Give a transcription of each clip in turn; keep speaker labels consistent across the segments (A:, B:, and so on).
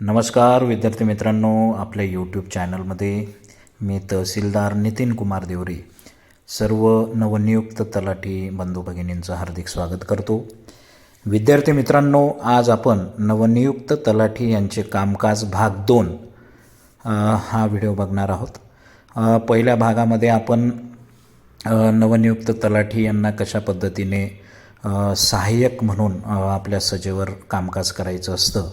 A: नमस्कार विद्यार्थी मित्रांनो आपल्या यूट्यूब चॅनलमध्ये मी तहसीलदार नितीन कुमार देवरे सर्व नवनियुक्त तलाठी बंधू भगिनींचं हार्दिक स्वागत करतो. विद्यार्थी मित्रांनो आज आपण नवनियुक्त तलाठी यांचे कामकाज भाग दोन हा व्हिडिओ बघणार आहोत. पहिल्या भागामध्ये आपण नवनियुक्त तलाठी यांना कशा पद्धतीने सहाय्यक म्हणून आपल्या सजेवर कामकाज करायचं असतं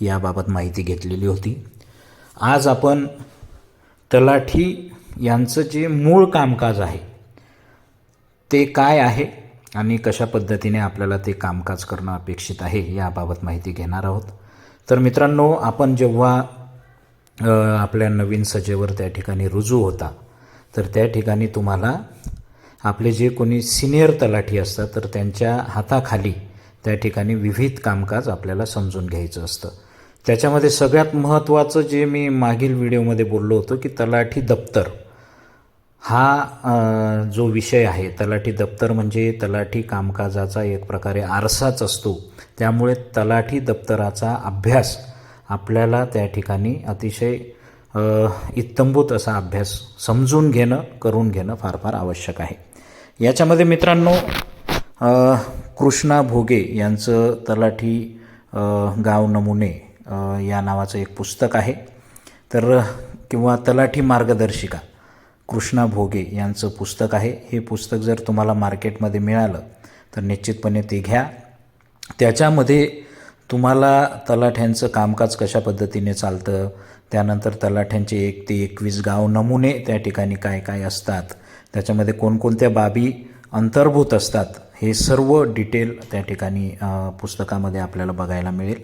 A: याबाबत माहिती घेतलेली होती. आज आपण तलाठी यांचं जे मूळ कामकाज आहे ते काय आहे आणि कशा पद्धतीने आपल्याला ते कामकाज करणं अपेक्षित आहे याबाबत माहिती घेणार आहोत. तर मित्रांनो आपण जेव्हा आपल्या नवीन सजेवर त्या ठिकाणी रुजू होता तर त्या ठिकाणी तुम्हाला आपले जे कोणी सिनियर तलाठी असतात तर त्यांच्या हाताखाली त्या ठिकाणी विविध कामकाज आपल्याला समजून घ्यायचं असतं. त्याच्यामध्ये सगळ्यात महत्त्वाचं जे मी मागील व्हिडिओमध्ये बोललो होतो की तलाठी दप्तर हा जो विषय आहे तलाठी दप्तर म्हणजे तलाठी कामकाजाचा एक प्रकारे आरसाच असतो. त्यामुळे तलाठी दप्तराचा अभ्यास आपल्याला त्या ठिकाणी अतिशय इत्तंभूत असा अभ्यास समजून घेणं करून घेणं फार फार आवश्यक आहे. याच्यामध्ये मित्रांनो कृष्णा भोगे यांचं तलाठी गाव नमुने या नावाचं एक पुस्तक आहे. तर किंवा तलाठी मार्गदर्शिका कृष्णा भोगे यांचं पुस्तक आहे. हे पुस्तक जर तुम्हाला मार्केटमध्ये मिळालं तर निश्चितपणे ते घ्या. त्याच्यामध्ये तुम्हाला तलाठ्यांचं कामकाज कशा पद्धतीने चालतं त्यानंतर तलाठ्यांचे एक ते एकवीस गाव नमुने त्या ठिकाणी काय काय असतात त्याच्यामध्ये कोणकोणत्या बाबी अंतर्भूत असतात हे सर्व डिटेल त्या ठिकाणी पुस्तकामध्ये आपल्याला बघायला मिळेल.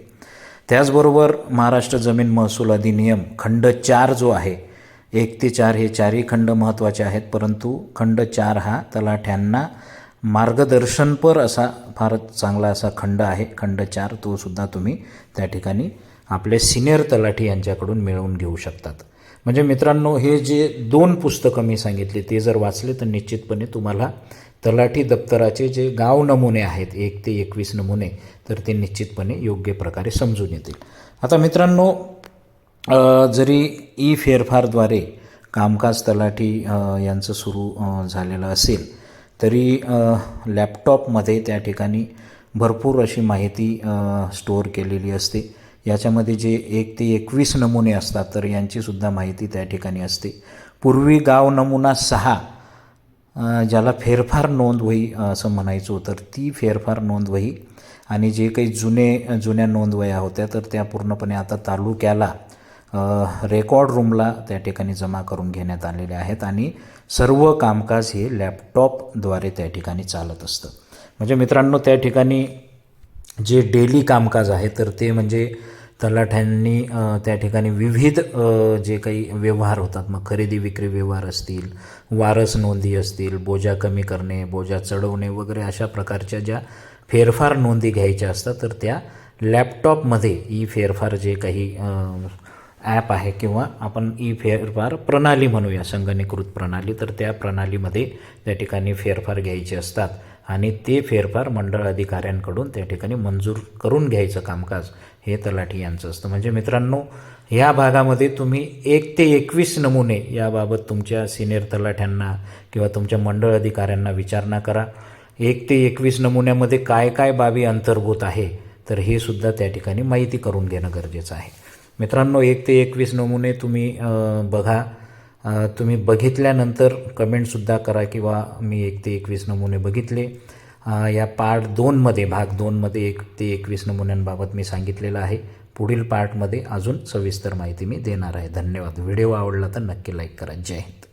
A: त्याचबरोबर महाराष्ट्र जमीन महसूल अधिनियम खंड चार जो आहे एक ते चार हे चारही खंड महत्त्वाचे आहेत परंतु खंड चार हा तलाठ्यांना मार्गदर्शनपर असा फारच चांगला असा खंड आहे. खंड चार तो सुद्धा तुम्ही त्या ठिकाणी आपले सिनियर तलाठी यांच्याकडून मिळवून घेऊ शकतात. म्हणजे मित्रांनो हे जे दोन पुस्तकं मी सांगितले ते जर वाचले तर निश्चितपणे तुम्हाला तलाठी दप्तराचे जे गाव नमुने आहेत एक ते एकवीस नमुने तर ते निश्चितपणे योग्य प्रकारे समजून येतील. आता मित्रांनो जरी ई फेरफारद्वारे कामकाज तलाठी यांचं सुरू झालेलं असेल तरी लॅपटॉपमध्ये त्या ठिकाणी भरपूर अशी माहिती स्टोअर केलेली असते. याच्यामध्ये जे एक ते एकवीस नमुने असतात तर यांचीसुद्धा माहिती त्या ठिकाणी असते. पूर्वी गाव नमुना सहा ज्याला फेरफार नोंदवही असं म्हणायचो तर ती फेरफार नोंदवही आणि जे काही जुने जुन्या नोंदवया होत्या तर त्या पूर्णपणे आता तालुक्याला रेकॉर्ड रूमला त्या ठिकाणी जमा करून घेण्यात आलेल्या आहेत आणि सर्व कामकाज हे लॅपटॉपद्वारे त्या ठिकाणी चालत असतं. म्हणजे मित्रांनो त्या ठिकाणी जे डेली कामकाज आहे तर ते म्हणजे तलाठ्यांनी त्या ठिकाणी विविध जे काही व्यवहार होतात मग खरेदी विक्री व्यवहार असतील वारस नोंदी असतील बोजा कमी करणे बोजा चढवणे वगैरे अशा प्रकारच्या ज्या फेरफार नोंदी घ्यायच्या असतात तर त्या लॅपटॉपमध्ये ई फेरफार जे काही ॲप आहे किंवा आपण ई फेरफार प्रणाली म्हणूया संगणीकृत प्रणाली तर त्या प्रणालीमध्ये त्या ठिकाणी फेरफार घ्यायचे असतात. आणि ते फेरफार मंडळ अधिकाऱ्यांकडून त्या ठिकाणी मंजूर करून घ्यायचं कामकाज हे तलाठी यांचं असतं. म्हणजे मित्रांनो ह्या भागामध्ये तुम्ही एक ते एकवीस नमुने याबाबत तुमच्या सिनियर तलाठ्यांना किंवा तुमच्या मंडळ अधिकाऱ्यांना विचारणा करा. एक ते एकवीस नमुन्यामध्ये काय काय बाबी अंतर्भूत आहे तर हे सुद्धा त्या ठिकाणी माहिती करून घेणं गरजेचं आहे. मित्रांनो एक ते एकवीस नमुने तुम्ही बघा. तुम्ही बघितल्यानंतर कमेंटसुद्धा करा किंवा मी एक ते एकवीस नमुने बघितले. या पार्ट दोनमध्ये भाग दोनमध्ये एक ते एकवीस नमुन्यांबाबत मी सांगितलेलं आहे. पुढील पार्टमध्ये अजून सविस्तर माहिती मी देणार आहे. धन्यवाद. व्हिडिओ आवडला तर नक्की लाईक करा. जय हिंद.